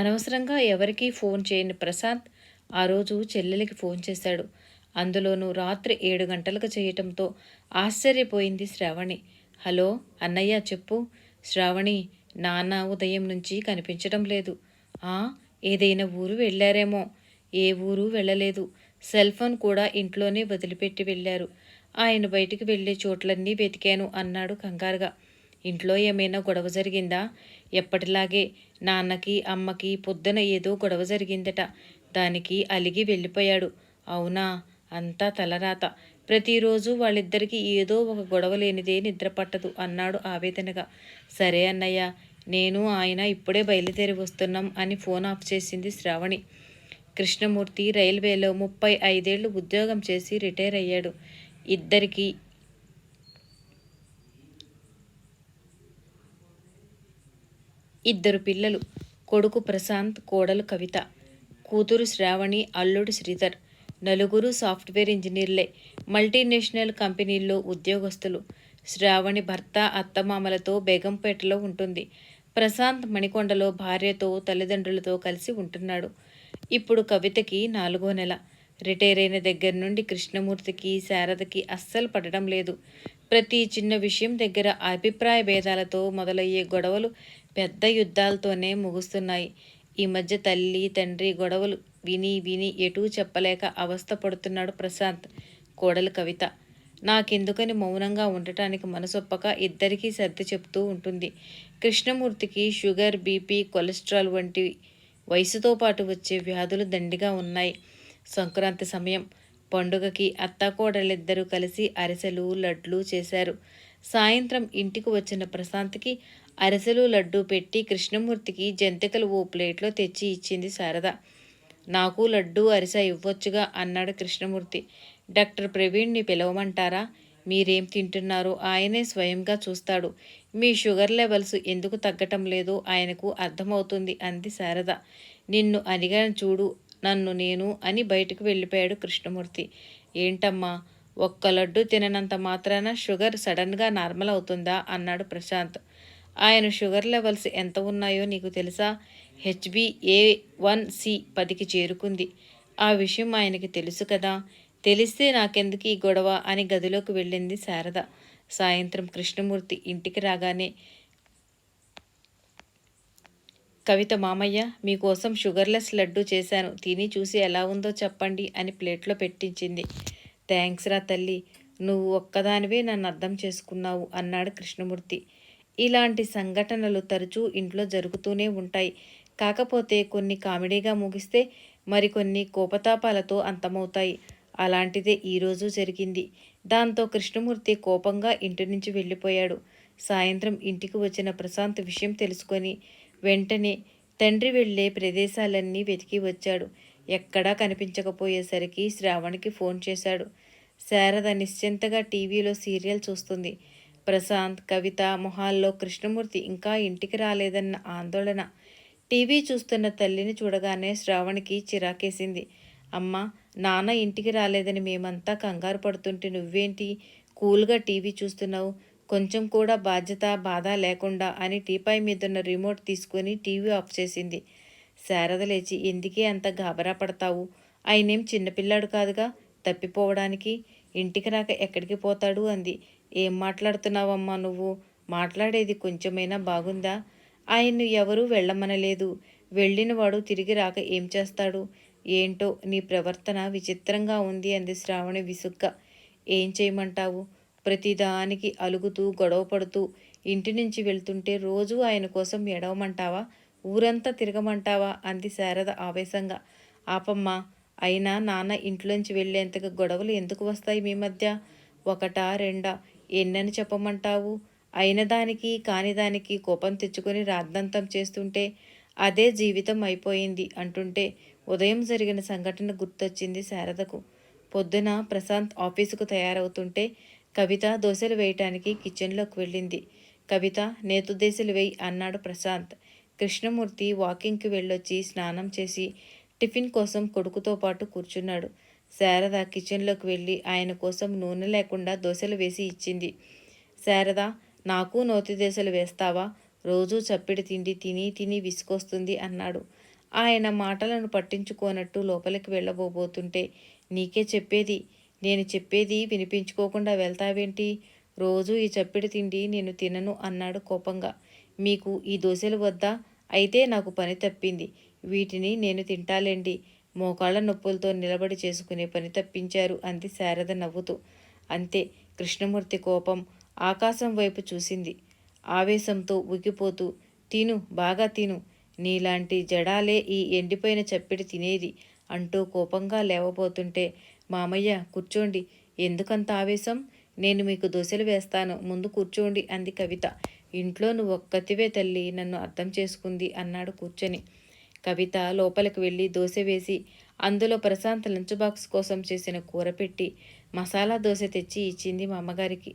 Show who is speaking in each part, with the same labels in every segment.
Speaker 1: అనవసరంగా ఎవరికీ ఫోన్ చేయని ప్రశాంత్ ఆ రోజు చెల్లెలికి ఫోన్ చేశాడు. అందులోనూ రాత్రి ఏడు గంటలకు చేయటంతో ఆశ్చర్యపోయింది శ్రావణి. హలో అన్నయ్య చెప్పు. శ్రావణి నాన్న ఉదయం నుంచి కనిపించడం లేదు. ఆ ఏదైనా ఊరు వెళ్ళారేమో. ఏ ఊరు వెళ్ళలేదు. సెల్ ఫోన్ కూడా ఇంట్లోనే వదిలిపెట్టి వెళ్ళారు. ఆయన బయటికి వెళ్ళే చోట్లన్నీ వెతికాను అన్నాడు కంగారుగా. ఇంట్లో ఏమైనా గొడవ జరిగిందా? ఎప్పటిలాగే నాన్నకి అమ్మకి పొద్దున ఏదో గొడవ జరిగిందట. దానికి అలిగి వెళ్ళిపోయాడు. అవునా? అంతా తలరాత. ప్రతిరోజు వాళ్ళిద్దరికీ ఏదో ఒక గొడవ లేనిదే నిద్ర పట్టదు అన్నాడు ఆవేదనగా. సరే అన్నయ్య నేను ఆయన ఇప్పుడే బయలుదేరి వస్తున్నాం అని ఫోన్ ఆఫ్ చేసింది శ్రావణి. కృష్ణమూర్తి రైల్వేలో ముప్పై ఐదేళ్ళు ఉద్యోగం చేసి రిటైర్ అయ్యాడు. ఇద్దరికీ ఇద్దరు పిల్లలు. కొడుకు ప్రశాంత్ కోడలు కవిత. కూతురు శ్రావణి అల్లుడు శ్రీధర్. నలుగురు సాఫ్ట్వేర్ ఇంజనీర్లే. మల్టీనేషనల్ కంపెనీల్లో ఉద్యోగస్తులు. శ్రావణి భర్త అత్తమామలతో బేగంపేటలో ఉంటుంది. ప్రశాంత్ మణికొండలో భార్యతో తల్లిదండ్రులతో కలిసి ఉంటున్నాడు. ఇప్పుడు కవితకి నాలుగో నెల. రిటైర్ అయిన దగ్గర నుండి కృష్ణమూర్తికి శారదకి అస్సలు పడడం లేదు. ప్రతి చిన్న విషయం దగ్గర అభిప్రాయ భేదాలతో మొదలయ్యే గొడవలు పెద్ద యుద్ధాలతోనే ముగుస్తున్నాయి. ఈ మధ్య తల్లి తండ్రి గొడవలు విని విని ఎటూ చెప్పలేక అవస్థ పడుతున్నాడు ప్రశాంత్ కోడలు కవిత. నాకెందుకని మౌనంగా ఉండటానికి మనసొప్పక ఇద్దరికీ సర్ది చెప్తూ ఉంటుంది. కృష్ణమూర్తికి షుగర్ బీపీ కొలెస్ట్రాల్ వంటి వయసుతో పాటు వచ్చే వ్యాధులు దండిగా ఉన్నాయి. సంక్రాంతి సమయం పండుగకి అత్తాకోడలిద్దరూ కలిసి అరిసెలు లడ్లు చేశారు. సాయంత్రం ఇంటికి వచ్చిన ప్రశాంత్కి అరిసెలు లడ్డు పెట్టి కృష్ణమూర్తికి జంతికలు ఓ ప్లేట్లో తెచ్చి ఇచ్చింది శారద. నాకు లడ్డు అరిస ఇవ్వొచ్చుగా అన్నాడు కృష్ణమూర్తి. డాక్టర్ ప్రవీణ్ని పిలవమంటారా? మీరేం తింటున్నారో ఆయనే స్వయంగా చూస్తాడు. మీ షుగర్ లెవెల్స్ ఎందుకు తగ్గటం లేదో ఆయనకు అర్థమవుతుంది అంది శారద. నిన్ను అడిగాను చూడు నన్ను నేను అని బయటకు వెళ్ళిపోయాడు కృష్ణమూర్తి. ఏంటమ్మా ఒక్క లడ్డు తిననంత మాత్రాన షుగర్ సడన్గా నార్మల్ అవుతుందా? అన్నాడు ప్రశాంత్. ఆయన షుగర్ లెవెల్స్ ఎంత ఉన్నాయో నీకు తెలుసా? హెచ్బి ఏ వన్ సి పదికి చేరుకుంది. ఆ విషయం ఆయనకి తెలుసు కదా? తెలిస్తే నాకెందుకు ఈ గొడవ అని గదిలోకి వెళ్ళింది శారద. సాయంత్రం కృష్ణమూర్తి ఇంటికి రాగానే కవిత మామయ్య మీకోసం షుగర్లెస్ లడ్డు చేశాను. తిని చూసి ఎలా ఉందో చెప్పండి అని ప్లేట్లో పెట్టించింది. థ్యాంక్స్ రా తల్లి. నువ్వు ఒక్కదానివే నన్ను అర్థం చేసుకున్నావు అన్నాడు కృష్ణమూర్తి. ఇలాంటి సంఘటనలు తరచూ ఇంట్లో జరుగుతూనే ఉంటాయి. కాకపోతే కొన్ని కామెడీగా ముగిస్తే మరికొన్ని కోపతాపాలతో అంతమవుతాయి. అలాంటిదే ఈరోజు జరిగింది. దాంతో కృష్ణమూర్తి కోపంగా ఇంటి నుంచి వెళ్ళిపోయాడు. సాయంత్రం ఇంటికి వచ్చిన ప్రశాంత్ విషయం తెలుసుకొని వెంటనే తండ్రి వెళ్ళే ప్రదేశాలన్నీ వెతికి వచ్చాడు. ఎక్కడా కనిపించకపోయేసరికి శ్రావణికి ఫోన్ చేశాడు. శారద నిశ్చింతగా టీవీలో సీరియల్ చూస్తుంది. ప్రశాంత్ కవిత మొహాల్లో కృష్ణమూర్తి ఇంకా ఇంటికి రాలేదన్న ఆందోళన. టీవీ చూస్తున్న తల్లిని చూడగానే శ్రావణికి చిరాకేసింది. అమ్మ నాన్న ఇంటికి రాలేదని మేమంతా కంగారు పడుతుంటే నువ్వేంటి? కూల్గా టీవీ చూస్తున్నావు. కొంచెం కూడా బాధ్యత బాధ లేకుండా అని టీపై మీదున్న రిమోట్ తీసుకొని టీవీ ఆఫ్ చేసింది. శారద లేచి ఎందుకే అంత గాబరా పడతావు? ఆయనేం చిన్నపిల్లాడు కాదుగా? తప్పిపోవడానికి? ఇంటికి రాక ఎక్కడికి పోతాడు? అంది. ఏం మాట్లాడుతున్నావమ్మా నువ్వు? మాట్లాడేది కొంచెమైనా బాగుందా? ఆయన్ను ఎవరూ వెళ్ళమనలేదు. వెళ్ళినవాడు తిరిగి రాక ఏం చేస్తాడు? ఏంటో నీ ప్రవర్తన విచిత్రంగా ఉంది అంది శ్రావణి విసుగ్గా. ఏం చేయమంటావు? ప్రతిదానికి అలుగుతూ గొడవ పడుతూ ఇంటి నుంచి వెళ్తుంటే రోజు ఆయన కోసం ఎడవమంటావా ఊరంతా తిరగమంటావా? అంది శారద ఆవేశంగా. ఆపమ్మా అయినా నాన్న ఇంట్లోంచి వెళ్ళేంతగా గొడవలు ఎందుకు వస్తాయి మీ మధ్య? ఒకటా రెండా? ఎన్నని చెప్పమంటావు? అయిన దానికి కాని దానికి కోపం తెచ్చుకొని రాద్దంతం చేస్తుంటే అదే జీవితం అయిపోయింది అంటుంటే ఉదయం జరిగిన సంఘటన గుర్తొచ్చింది శారదకు. పొద్దున ప్రశాంత్ ఆఫీసుకు తయారవుతుంటే కవిత దోశలు వేయటానికి కిచెన్లోకి వెళ్ళింది. కవిత నేతు దోశలు వేయి అన్నాడు ప్రశాంత్. కృష్ణమూర్తి వాకింగ్కి వెళ్ళొచ్చి స్నానం చేసి టిఫిన్ కోసం కొడుకుతో పాటు కూర్చున్నాడు. శారద కిచెన్లోకి వెళ్ళి ఆయన కోసం నూనె లేకుండా దోశలు వేసి ఇచ్చింది. శారద నాకు నోతి దోశలు వేస్తావా? రోజూ చప్పిడి తిండి తిని తిని విసుకొస్తుంది అన్నాడు. ఆయన మాటలను పట్టించుకోనట్టు లోపలికి వెళ్ళబోబోతుంటే నీకే చెప్పేది నేను చెప్పేది వినిపించుకోకుండా వెళ్తావేంటి? రోజు ఈ చప్పిడి తిండి నేను తినను అన్నాడు కోపంగా. మీకు ఈ దోశలు వద్దా? అయితే నాకు పని తప్పింది. వీటిని నేను తింటాలేండి మోకాళ్ళ నొప్పులతో నిలబడి చేసుకునే పని తప్పించారు అంది శారద నవ్వుతూ. అంతే కృష్ణమూర్తి కోపం ఆకాశం వైపు చూసింది. ఆవేశంతో ఉగిపోతూ తిను బాగా తిను. నీలాంటి జడాలే ఈ ఎండిపోయిన చప్పిడి తినేది అంటూ కోపంగా లేవబోతుంటే మామయ్య కూర్చోండి. ఎందుకంత ఆవేశం? నేను మీకు దోశలు వేస్తాను. ముందు కూర్చోండి అంది కవిత. ఇంట్లో నువ్వు ఒక్కతివే తల్లి నన్ను అర్థం చేసుకుంది అన్నాడు కూర్చొని. కవిత లోపలికి వెళ్ళి దోశ వేసి అందులో ప్రశాంత్ లంచ్ బాక్స్ కోసం చేసిన కూర పెట్టి మసాలా దోశ తెచ్చి ఇచ్చింది మా అమ్మగారికి.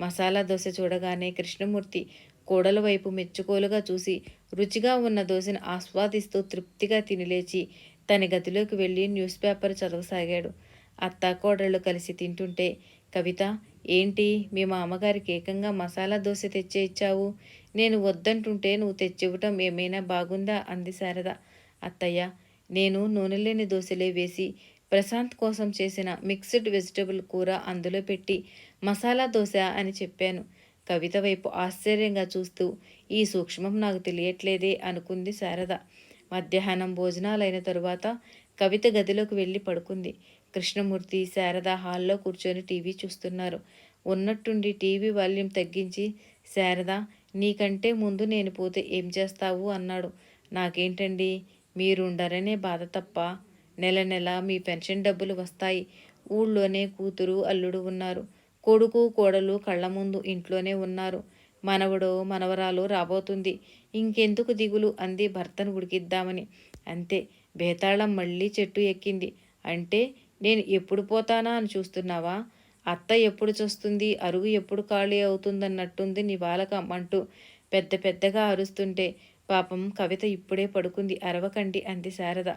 Speaker 1: మసాలా దోశ చూడగానే కృష్ణమూర్తి కోడల వైపు మెచ్చుకోలుగా చూసి రుచిగా ఉన్న దోశను ఆస్వాదిస్తూ తృప్తిగా తినిలేచి తన గదిలోకి వెళ్ళి న్యూస్ పేపర్ చదవసాగాడు. అత్త కోడళ్ళు కలిసి తింటుంటే కవిత ఏంటి? మీ మామగారికి ఏకంగా మసాలా దోశ తెచ్చే ఇచ్చావు. నేను వద్దంటుంటే నువ్వు తెచ్చివ్వటం ఏమైనా బాగుందా? అంది శారద. అత్తయ్య నేను నూనె లేని దోశలే వేసి ప్రశాంత్ కోసం చేసిన మిక్స్డ్ వెజిటబుల్ కూర అందులో పెట్టి మసాలా దోశ అని చెప్పాను. కవిత వైపు ఆశ్చర్యంగా చూస్తూ ఈ సూక్ష్మం నాకు తెలియట్లేదే అనుకుంది శారద. మధ్యాహ్నం భోజనాలైన తరువాత కవిత గదిలోకి వెళ్ళి పడుకుంది. కృష్ణమూర్తి శారద హాల్లో కూర్చొని టీవీ చూస్తున్నారు. ఉన్నట్టుండి టీవీ వాల్యూమ్ తగ్గించి శారద నీకంటే ముందు నేను పోతే ఏం చేస్తావు? అన్నాడు. నాకేంటండి? మీరుండరనే బాధ తప్ప నెల నెల మీ పెన్షన్ డబ్బులు వస్తాయి. ఊళ్ళోనే కూతురు అల్లుడు ఉన్నారు. కొడుకు కోడలు కళ్ళ ముందు ఇంట్లోనే ఉన్నారు. మనవడో మనవరాలు రాబోతుంది. ఇంకెందుకు దిగులు? అంది భర్తను ఉడికిద్దామని. అంతే బేతాళం మళ్ళీ చెట్టు ఎక్కింది. అంటే నేను ఎప్పుడు పోతానా అని చూస్తున్నావా? అత్త ఎప్పుడు చూస్తుంది? అరుగు ఎప్పుడు ఖాళీ అవుతుందన్నట్టుంది నీ బాలకం అంటూ పెద్ద పెద్దగా అరుస్తుంటే పాపం కవిత ఇప్పుడే పడుకుంది అరవకండి అంది శారద.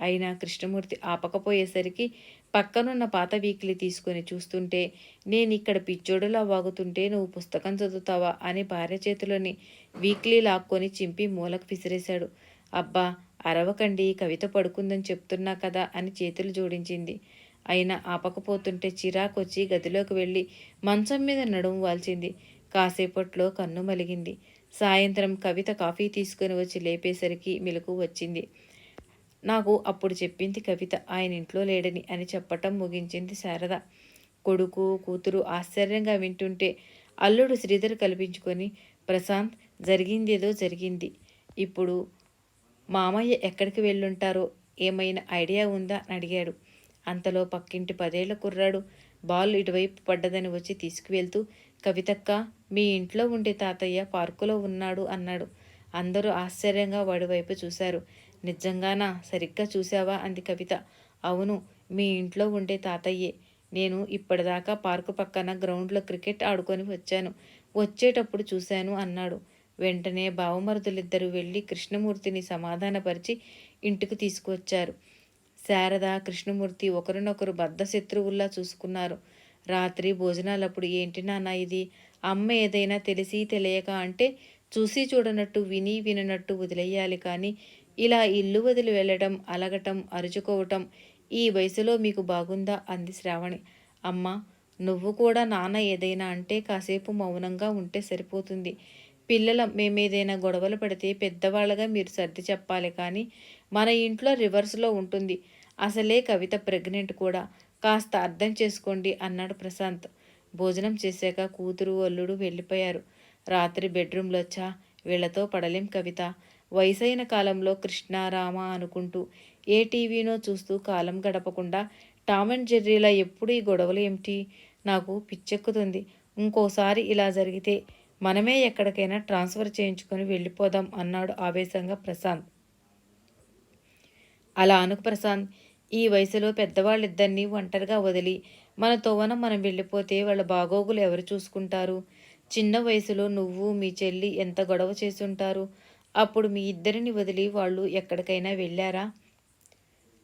Speaker 1: అయినా కృష్ణమూర్తి ఆపకపోయేసరికి పక్కనున్న పాత వీక్లీ తీసుకొని చూస్తుంటే నేను ఇక్కడ పిచ్చోడులా వాగుతుంటే నువ్వు పుస్తకం చదువుతావా అని భార్య చేతిలోని వీక్లీ లాక్కొని చింపి మూలకు విసిరేశాడు. అబ్బా అరవకండి కవిత పడుకుందని చెప్తున్నా కదా అని చేతులు జోడించింది. అయినా ఆపకపోతుంటే చిరాకొచ్చి గదిలోకి వెళ్ళి మంచం మీద నడుము వాల్చింది. కాసేపట్లో కన్ను మలిగింది. సాయంత్రం కవిత కాఫీ తీసుకుని వచ్చి లేపేసరికి మెలకు వచ్చింది. నాకు అప్పుడు చెప్పింది కవిత ఆయన ఇంట్లో లేడని అని చెప్పటం ముగించింది శారద. కొడుకు కూతురు ఆశ్చర్యంగా వింటుంటే అల్లుడు శ్రీధర్ కల్పించుకొని ప్రశాంత్ జరిగిందేదో జరిగింది. ఇప్పుడు మామయ్య ఎక్కడికి వెళ్ళుంటారో ఏమైనా ఐడియా ఉందా? అని అడిగాడు. అంతలో పక్కింటి పదేళ్ళ కుర్రాడు బాల్ ఇటువైపు పడ్డదని వచ్చి తీసుకువెళ్తూ కవితక్క మీ ఇంట్లో ఉండే తాతయ్య పార్కులో ఉన్నాడు అన్నాడు. అందరూ ఆశ్చర్యంగా వాడివైపు చూశారు. నిజంగానా? సరిగ్గా చూశావా? అంది కవిత. అవును మీ ఇంట్లో ఉండే తాతయ్యే. నేను ఇప్పటిదాకా పార్కు పక్కన గ్రౌండ్లో క్రికెట్ ఆడుకొని వచ్చాను. వచ్చేటప్పుడు చూశాను అన్నాడు. వెంటనే బావమరుదులిద్దరూ వెళ్ళి కృష్ణమూర్తిని సమాధానపరిచి ఇంటికి తీసుకువచ్చారు. శారద కృష్ణమూర్తి ఒకరినొకరు బద్ధ శత్రువుల్లా చూసుకున్నారు. రాత్రి భోజనాలప్పుడు ఏంటి నాన్న ఇది? అమ్మ ఏదైనా తెలిసి తెలియక అంటే చూసి చూడనట్టు విని విననట్టు వదిలేయాలి కానీ ఇలా ఇల్లు వదిలి వెళ్ళటం అలగటం అరుచుకోవటం ఈ వయసులో మీకు బాగుందా? అంది శ్రావణి. అమ్మ నువ్వు కూడా నాన్న ఏదైనా అంటే కాసేపు మౌనంగా ఉంటే సరిపోతుంది. పిల్లల మేమేదైనా గొడవలు పడితే పెద్దవాళ్ళగా మీరు సర్ది చెప్పాలి కానీ మన ఇంట్లో రివర్స్లో ఉంటుంది. అసలే కవిత ప్రెగ్నెంట్ కూడా. కాస్త అర్థం చేసుకోండి అన్నాడు ప్రశాంత్. భోజనం చేశాక కూతురు అల్లుడు వెళ్ళిపోయారు. రాత్రి బెడ్రూమ్లో వచ్చా వీళ్ళతో పడలేం కవిత. వయసైన కాలంలో కృష్ణ రామ అనుకుంటూ ఏ టీవీనో చూస్తూ కాలం గడపకుండా టామ్ అండ్ జెర్రీలా ఎప్పుడు ఈ గొడవలు ఏమిటి? నాకు పిచ్చెక్కుతుంది. ఇంకోసారి ఇలా జరిగితే మనమే ఎక్కడికైనా ట్రాన్స్ఫర్ చేయించుకొని వెళ్ళిపోదాం అన్నాడు ఆవేశంగా ప్రశాంత్. అలా అనుకు ప్రశాంత్. ఈ వయసులో పెద్దవాళ్ళిద్దరినీ ఒంటరిగా వదిలి మన తోవన మనం వెళ్ళిపోతే వాళ్ళ బాగోగులు ఎవరు చూసుకుంటారు? చిన్న వయసులో నువ్వు మీ చెల్లి ఎంత గొడవ చేసుంటారు అప్పుడు మీ ఇద్దరిని వదిలి వాళ్ళు ఎక్కడికైనా వెళ్ళారా?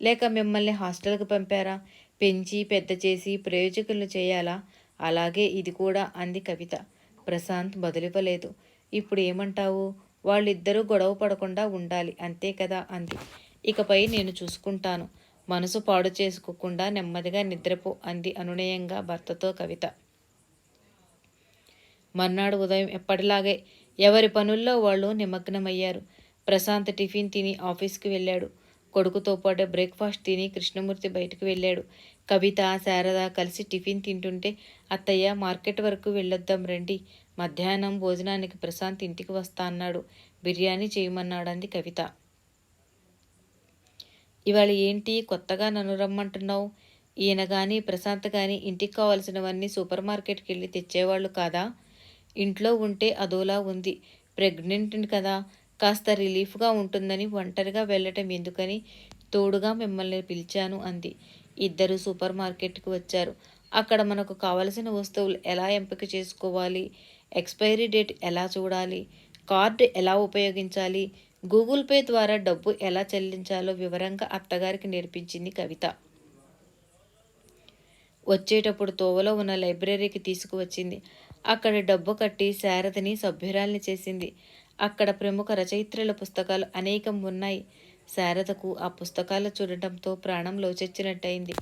Speaker 1: లేక మిమ్మల్ని హాస్టల్కి పంపారా? పెంచి పెద్ద చేసి ప్రయోజకులు చేయాలా? అలాగే ఇది కూడా అంది కవిత. ప్రశాంత్ బదులివ్వలేదు. ఇప్పుడు ఏమంటావు? వాళ్ళిద్దరూ గొడవ పడకుండా ఉండాలి అంతే కదా అంది. ఇకపై నేను చూసుకుంటాను. మనసు పాడు చేసుకోకుండా నెమ్మదిగా నిద్రపో అంది అనునయంగా భర్తతో కవిత. మర్నాడు ఉదయం ఎప్పటిలాగే ఎవరి పనుల్లో వాళ్ళు నిమగ్నమయ్యారు. ప్రశాంత్ టిఫిన్ తిని ఆఫీస్కి వెళ్ళాడు. కొడుకుతో పాటు బ్రేక్ఫాస్ట్ తిని కృష్ణమూర్తి బయటకు వెళ్ళాడు. కవిత శారద కలిసి టిఫిన్ తింటుంటే అత్తయ్య మార్కెట్ వరకు వెళ్ళొద్దాం రండి. మధ్యాహ్నం భోజనానికి ప్రశాంత్ ఇంటికి వస్తా అన్నాడు. బిర్యానీ చేయమన్నాడంది కవిత. ఇవాళ ఏంటి? కొత్తగా నన్ను రమ్మంటున్నావు. ఈయన కానీ ప్రశాంత్ కానీ ఇంటికి కావాల్సినవన్నీ సూపర్ మార్కెట్కి వెళ్ళి తెచ్చేవాళ్ళు కాదా? ఇంట్లో ఉంటే అదోలా ఉంది. ప్రెగ్నెంట్ కదా. కాస్త రిలీఫ్గా ఉంటుందని ఒంటరిగా వెళ్ళటం ఎందుకని తోడుగా మిమ్మల్ని పిలిచాను అంది. ఇద్దరు సూపర్ మార్కెట్కి వచ్చారు. అక్కడ మనకు కావలసిన వస్తువులు ఎలా ఎంపిక చేసుకోవాలి? ఎక్స్పైరీ డేట్ ఎలా చూడాలి? కార్డు ఎలా ఉపయోగించాలి? గూగుల్ పే ద్వారా డబ్బు ఎలా చెల్లించాలో వివరంగా అత్తగారికి నేర్పించింది కవిత. వచ్చేటప్పుడు తోవలో ఉన్న లైబ్రరీకి తీసుకువచ్చింది. అక్కడ డబ్బు కట్టి శారదని సభ్యురాల్ని చేసింది. అక్కడ ప్రముఖ రచయిత్రుల పుస్తకాలు అనేకం ఉన్నాయి. శారదకు ఆ పుస్తకాలు చూడటంతో ప్రాణం లోచెచ్చినట్టయింది.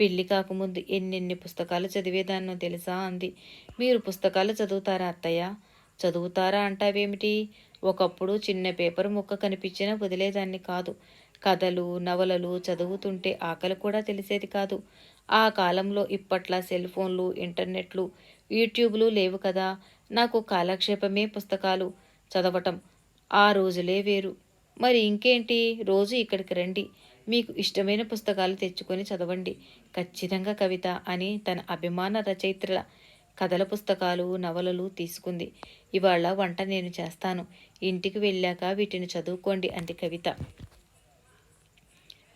Speaker 1: పెళ్ళి కాకముందు ఎన్నెన్ని పుస్తకాలు చదివేదాన్నో తెలుసా అంది. మీరు పుస్తకాలు చదువుతారా అత్తయ్య? చదువుతారా అంటావేమిటి? ఒకప్పుడు చిన్న పేపర్ ముక్క కనిపించినా వదిలేదాన్ని కాదు. కథలు నవలలు చదువుతుంటే ఆకలి కూడా తెలిసేది కాదు. ఆ కాలంలో ఇప్పట్లా సెల్ ఫోన్లు ఇంటర్నెట్లు యూట్యూబ్లు లేవు కదా. నాకు కాలక్షేపమే పుస్తకాలు చదవటం. ఆ రోజులే వేరు. మరి ఇంకేంటి? రోజు ఇక్కడికి రండి. మీకు ఇష్టమైన పుస్తకాలు తెచ్చుకొని చదవండి. ఖచ్చితంగా కవిత అని తన అభిమాన రచయిత్రుల కథల పుస్తకాలు నవలలు తీసుకుంది. ఇవాళ వంట నేను చేస్తాను. ఇంటికి వెళ్ళాక వీటిని చదువుకోండి అంది కవిత.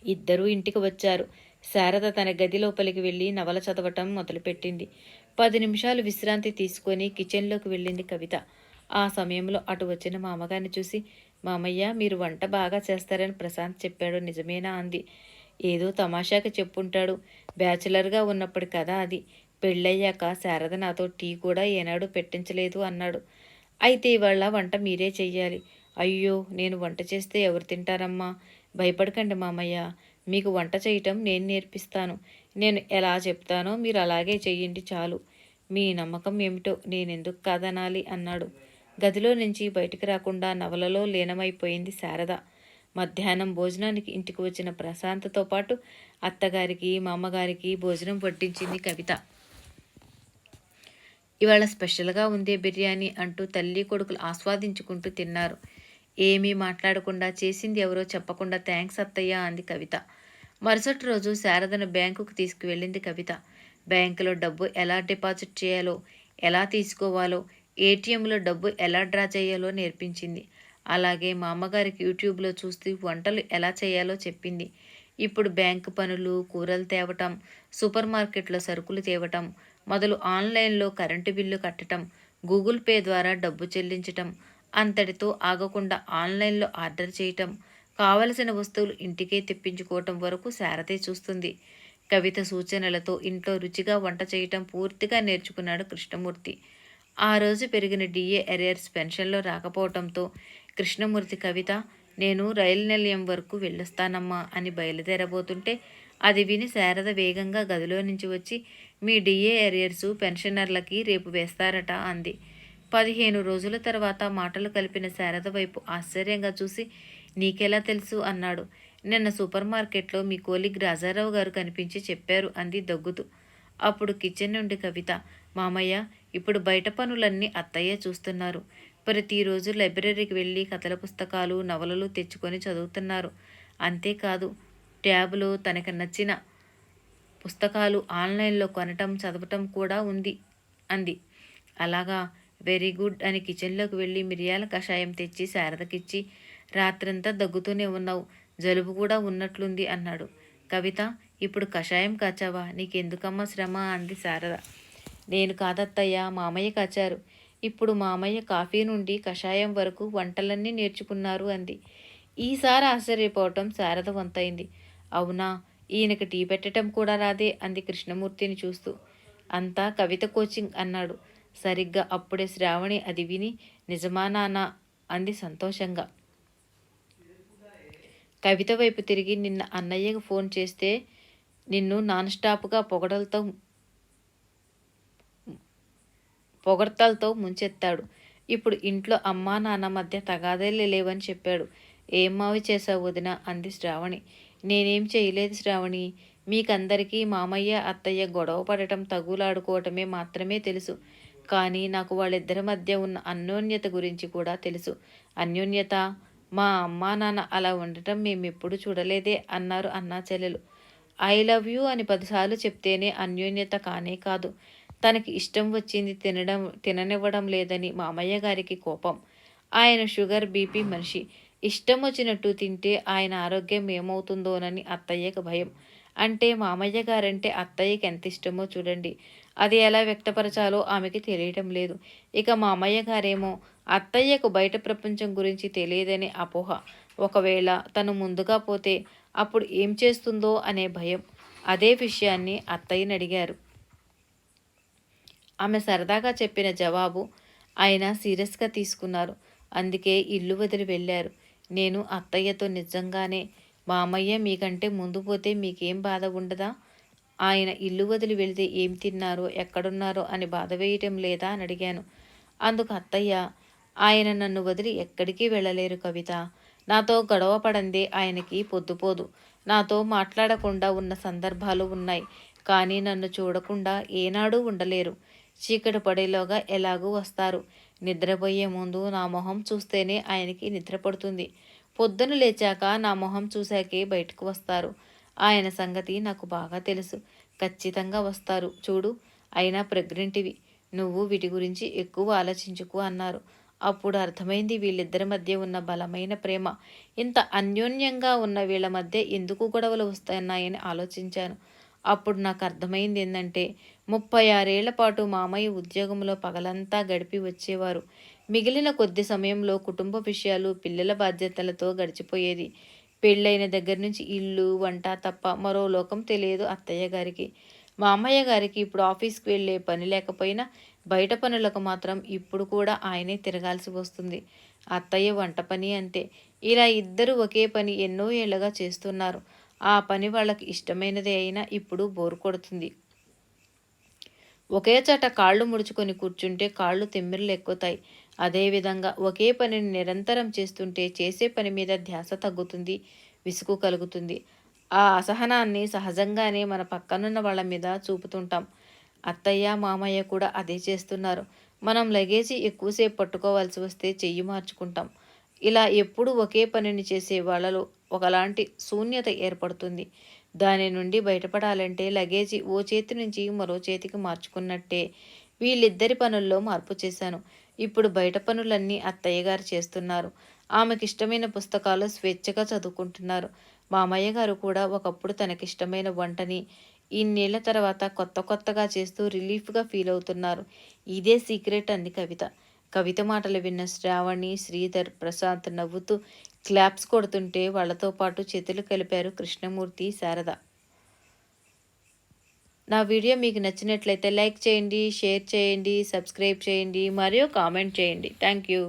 Speaker 1: ఇద్దరూ ఇంటికి వచ్చారు. శారద తన గది లోపలికి వెళ్ళి నవల చదవటం మొదలుపెట్టింది. పది నిమిషాలు విశ్రాంతి తీసుకొని కిచెన్లోకి వెళ్ళింది కవిత. ఆ సమయంలో అటు వచ్చిన మామగారిని చూసి మామయ్య మీరు వంట బాగా చేస్తారని ప్రశాంత్ చెప్పాడు. నిజమేనా? అంది. ఏదో తమాషాకి చెప్పుంటాడు. బ్యాచులర్గా ఉన్నప్పుడు కదా అది. పెళ్ళయ్యాక శారద నాతో టీ కూడా ఏనాడు పెట్టించలేదు అన్నాడు. అయితే ఇవాళ వంట మీరే చెయ్యాలి. అయ్యో నేను వంట చేస్తే ఎవరు తింటారమ్మా? భయపడకండి మామయ్య. మీకు వంట చేయటం నేను నేర్పిస్తాను. నేను ఎలా చెప్తానో మీరు అలాగే చెయ్యండి చాలు. మీ నమ్మకం ఏమిటో నేనెందుకు కాదనాలి అన్నాడు. గదిలో నుంచి బయటికి రాకుండా నవలలో లీనమైపోయింది శారద. మధ్యాహ్నం భోజనానికి ఇంటికి వచ్చిన ప్రశాంతతో పాటు అత్తగారికి మామగారికి భోజనం వడ్డించింది కవిత. ఇవాళ స్పెషల్గా ఉందే బిర్యానీ అంటూ తల్లి కొడుకులు ఆస్వాదించుకుంటూ తిన్నారు. ఏమీ మాట్లాడకుండా చేసింది ఎవరో చెప్పకుండా థ్యాంక్స్ అత్తయ్య అంది కవిత. మరుసటి రోజు శారదను బ్యాంకుకు తీసుకువెళ్ళింది కవిత. బ్యాంకులో డబ్బు ఎలా డిపాజిట్ చేయాలో ఎలా తీసుకోవాలో ఏటీఎంలో డబ్బు ఎలా డ్రా చేయాలో నేర్పించింది. అలాగే మా అమ్మగారికి యూట్యూబ్లో చూస్తూ వంటలు ఎలా చేయాలో చెప్పింది. ఇప్పుడు బ్యాంకు పనులు కూరలు తేవటం సూపర్ మార్కెట్లో సరుకులు తేవటం మొదలు ఆన్లైన్లో కరెంటు బిల్లు కట్టడం గూగుల్ పే ద్వారా డబ్బు చెల్లించటం అంతటితో ఆగకుండా ఆన్లైన్లో ఆర్డర్ చేయటం కావలసిన వస్తువులు ఇంటికే తెప్పించుకోవటం వరకు శారదే చూస్తుంది. కవిత సూచనలతో ఇంట్లో రుచిగా వంట చేయటం పూర్తిగా నేర్చుకున్నాడు కృష్ణమూర్తి. ఆ రోజు పెరిగిన డిఏ ఎరియర్స్ పెన్షన్లో రాకపోవటంతో కృష్ణమూర్తి కవిత నేను రైలు నిలయం వరకు వెళ్ళొస్తానమ్మా అని బయలుదేరబోతుంటే అది విని శారద వేగంగా గదిలో నుంచి వచ్చి మీ డిఏ ఎరియర్సు పెన్షనర్లకి రేపు వేస్తారట అంది. పదిహేను రోజుల తర్వాత మాటలు కలిపిన శారద వైపు ఆశ్చర్యంగా చూసి నీకెలా తెలుసు అన్నాడు. నిన్న సూపర్ మార్కెట్లో మీ కోలిగ్ రాజారావు గారు కనిపించి చెప్పారు అంది దగ్గుతూ. అప్పుడు కిచెన్ నుండి కవిత మామయ్య ఇప్పుడు బయట పనులన్నీ అత్తయ్య చూస్తున్నారు. ప్రతిరోజు లైబ్రరీకి వెళ్ళి కథల పుస్తకాలు నవలలు తెచ్చుకొని చదువుతున్నారు. అంతేకాదు ట్యాబ్లో తనకు నచ్చిన పుస్తకాలు ఆన్లైన్లో కొనటం చదవటం కూడా ఉంది అంది. అలాగా వెరీ గుడ్ అని కిచెన్లోకి వెళ్ళి మిరియాల కషాయం తెచ్చి శారదకిచ్చి రాత్రంతా దగ్గుతూనే ఉన్నావు జలుబు కూడా ఉన్నట్లుంది అన్నాడు. కవిత ఇప్పుడు కషాయం కాచావా? నీకెందుకమ్మా శ్రమ? అంది శారద. నేను కాదత్తయ్య మామయ్య కాచారు. ఇప్పుడు మామయ్య కాఫీ నుండి కషాయం వరకు వంటలన్నీ నేర్చుకున్నారు అంది. ఈసారి ఆశ్చర్యపోవటం శారద వంతైంది. అవునా? ఈయనకి టీ పెట్టడం కూడా రాదే అంది కృష్ణమూర్తిని చూస్తూ. అంతా కవిత కోచింగ్ అన్నాడు. సరిగ్గా అప్పుడే శ్రావణి అది విని నిజమా నాన్న అంది సంతోషంగా. కవిత వైపు తిరిగి నిన్న అన్నయ్యకు ఫోన్ చేస్తే నిన్ను నాన్ స్టాప్గా పొగడలతో పొగడతలతో ముంచెత్తాడు. ఇప్పుడు ఇంట్లో అమ్మా నాన్న మధ్య తగాదేలే లేవని చెప్పాడు. ఏం మావి చేశావు వదిన అంది శ్రావణి. నేనేం చేయలేదు శ్రావణి. మీకందరికీ మామయ్య అత్తయ్య గొడవ పడటం తగులాడుకోవటమే మాత్రమే తెలుసు. కానీ నాకు వాళ్ళిద్దరి మధ్య ఉన్న అన్యోన్యత గురించి కూడా తెలుసు. అన్యోన్యత? మా అమ్మా నాన్న అలా ఉండటం మేమెప్పుడు చూడలేదే అన్నారు అన్నా చెల్లెలు. ఐ లవ్ యూ అని పదిసార్లు చెప్తేనే అన్యోన్యత కానే కాదు. తనకి ఇష్టం వచ్చింది తినడం తిననివ్వడం లేదని మామయ్య గారికి కోపం. ఆయన షుగర్ బీపీ మనిషి. ఇష్టం వచ్చినట్టు తింటే ఆయన ఆరోగ్యం ఏమవుతుందోనని అత్తయ్యకు భయం. అంటే మామయ్య గారంటే అత్తయ్యకి ఎంత ఇష్టమో చూడండి. అది ఎలా వ్యక్తపరచాలో ఆమెకి తెలియటం లేదు. ఇక మామయ్య గారేమో అత్తయ్యకు బయట ప్రపంచం గురించి తెలియదనే అపోహ. ఒకవేళ తను ముందుగా పోతే అప్పుడు ఏం చేస్తుందో అనే భయం. అదే విషయాన్ని అత్తయ్యని అడిగారు. ఆమె సరదాగా చెప్పిన జవాబు ఆయన సీరియస్గా తీసుకున్నారు. అందుకే ఇల్లు వదిలి వెళ్ళారు. నేను అత్తయ్యతో నిజంగానే మామయ్య మీకంటే ముందు పోతే మీకేం బాధ ఉండదా? ఆయన ఇల్లు వదిలి వెళితే ఏం తిన్నారో ఎక్కడున్నారో అని బాధ వేయటం లేదా? అని అడిగాను. అందుకు అత్తయ్య ఆయన నన్ను వదిలి ఎక్కడికి వెళ్ళలేరు కవిత. నాతో గొడవ పడందే ఆయనకి పొద్దుపోదు నాతో మాట్లాడకుండా ఉన్న సందర్భాలు ఉన్నాయి. కానీ నన్ను చూడకుండా ఏనాడూ ఉండలేరు. చీకటి పడేలోగా ఎలాగూ వస్తారు. నిద్రపోయే ముందు నా మొహం చూస్తేనే ఆయనకి నిద్ర పడుతుంది. పొద్దున లేచాక నా మొహం చూశాకే బయటకు వస్తారు. ఆయన సంగతి నాకు బాగా తెలుసు. ఖచ్చితంగా వస్తారు. చూడు అయినా ప్రెగ్నెంట్వి. నువ్వు వీటి గురించి ఎక్కువ ఆలోచించుకు అన్నారు. అప్పుడు అర్థమైంది వీళ్ళిద్దరి మధ్య ఉన్న బలమైన ప్రేమ. ఇంత అన్యోన్యంగా ఉన్న వీళ్ళ మధ్య ఎందుకు గొడవలు వస్తున్నాయని ఆలోచించాను. అప్పుడు నాకు అర్థమైంది ఏంటంటే ముప్పై ఆరేళ్ళ పాటు మామయ్య ఉద్యోగంలో పగలంతా గడిపి వచ్చేవారు. మిగిలిన కొద్ది సమయంలో కుటుంబ విషయాలు పిల్లల బాధ్యతలతో గడిచిపోయేది. పెళ్ళైన దగ్గర నుంచి ఇల్లు వంట తప్ప మరో లోకం తెలియదు అత్తయ్య గారికి. మామయ్య గారికి ఇప్పుడు ఆఫీస్కి వెళ్ళే పని లేకపోయినా బయట పనులకు మాత్రం ఇప్పుడు కూడా ఆయనే తిరగాల్సి వస్తుంది. అత్తయ్య వంట పని అంతే ఇలా ఇద్దరు ఒకే పని ఎన్నో ఏళ్ళగా చేస్తున్నారు. ఆ పని వాళ్ళకి ఇష్టమైనదే అయినా ఇప్పుడు బోరు కొడుతుంది. ఒకే చోట కాళ్ళు ముడుచుకొని కూర్చుంటే కాళ్ళు తిమ్మిర్లు ఎక్కుతాయి. అదేవిధంగా ఒకే పనిని నిరంతరం చేస్తుంటే చేసే పని మీద ధ్యాస తగ్గుతుంది విసుగు కలుగుతుంది. ఆ అసహనాన్ని సహజంగానే మన పక్కనున్న వాళ్ళ మీద చూపుతుంటాం. అత్తయ్య మామయ్య కూడా అదే చేస్తున్నారు. మనం లగేజీ ఎక్కువసేపు పట్టుకోవాల్సి వస్తే చెయ్యి మార్చుకుంటాం. ఇలా ఎప్పుడూ ఒకే పనిని చేసే వాళ్ళలో ఒకలాంటి శూన్యత ఏర్పడుతుంది. దాని నుండి బయటపడాలంటే లగేజీ ఓ చేతి నుంచి మరో చేతికి మార్చుకున్నట్టే వీళ్ళిద్దరి పనుల్లో మార్పు చేశాను. ఇప్పుడు బయట పనులన్నీ అత్తయ్య గారు చేస్తున్నారు. ఆమెకిష్టమైన పుస్తకాలు స్వేచ్ఛగా చదువుకుంటున్నారు. మామయ్య గారు కూడా ఒకప్పుడు తనకిష్టమైన వంటని ఇన్నేళ్ళ తర్వాత కొత్త కొత్తగా చేస్తూ రిలీఫ్గా ఫీల్ అవుతున్నారు ఇదే సీక్రెట్ అంది కవిత. కవిత మాటలు విన్న శ్రావణి శ్రీధర్ ప్రశాంత్ నవ్వుతూ క్లాప్స్ కొడుతుంటే వాళ్ళతో పాటు చేతులు కలిపారు కృష్ణమూర్తి శారద. నా వీడియో మీకు నచ్చినట్లయితే లైక్ చేయండి షేర్ చేయండి సబ్స్క్రైబ్ చేయండి మరియు కామెంట్ చేయండి. Thank you.